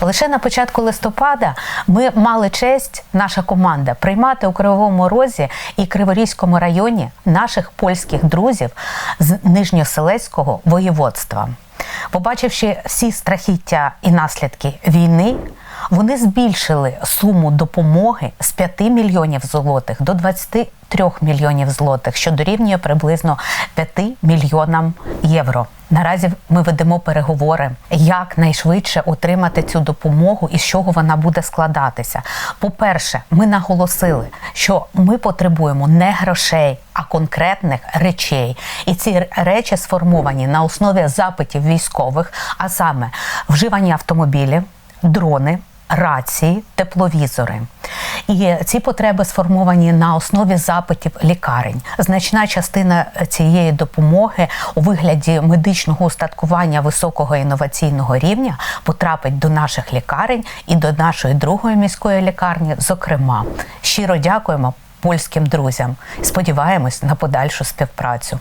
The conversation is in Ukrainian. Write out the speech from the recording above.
Лише на початку листопада ми мали честь, наша команда, приймати у Кривому Розі і Криворізькому районі наших польських друзів з Нижньоселецького воєводства. Побачивши всі страхіття і наслідки війни, вони збільшили суму допомоги з 5 мільйонів злотих до 23 мільйонів злотих, що дорівнює приблизно 5 мільйонам євро. Наразі ми ведемо переговори, як найшвидше отримати цю допомогу і з чого вона буде складатися. По-перше, ми наголосили, що ми потребуємо не грошей, а конкретних речей. І ці речі сформовані на основі запитів військових, а саме вживані автомобілі, дрони. Рації, тепловізори. І ці потреби сформовані на основі запитів лікарень. Значна частина цієї допомоги у вигляді медичного устаткування високого інноваційного рівня потрапить до наших лікарень і до нашої другої міської лікарні. Зокрема, щиро дякуємо польським друзям. Сподіваємось на подальшу співпрацю.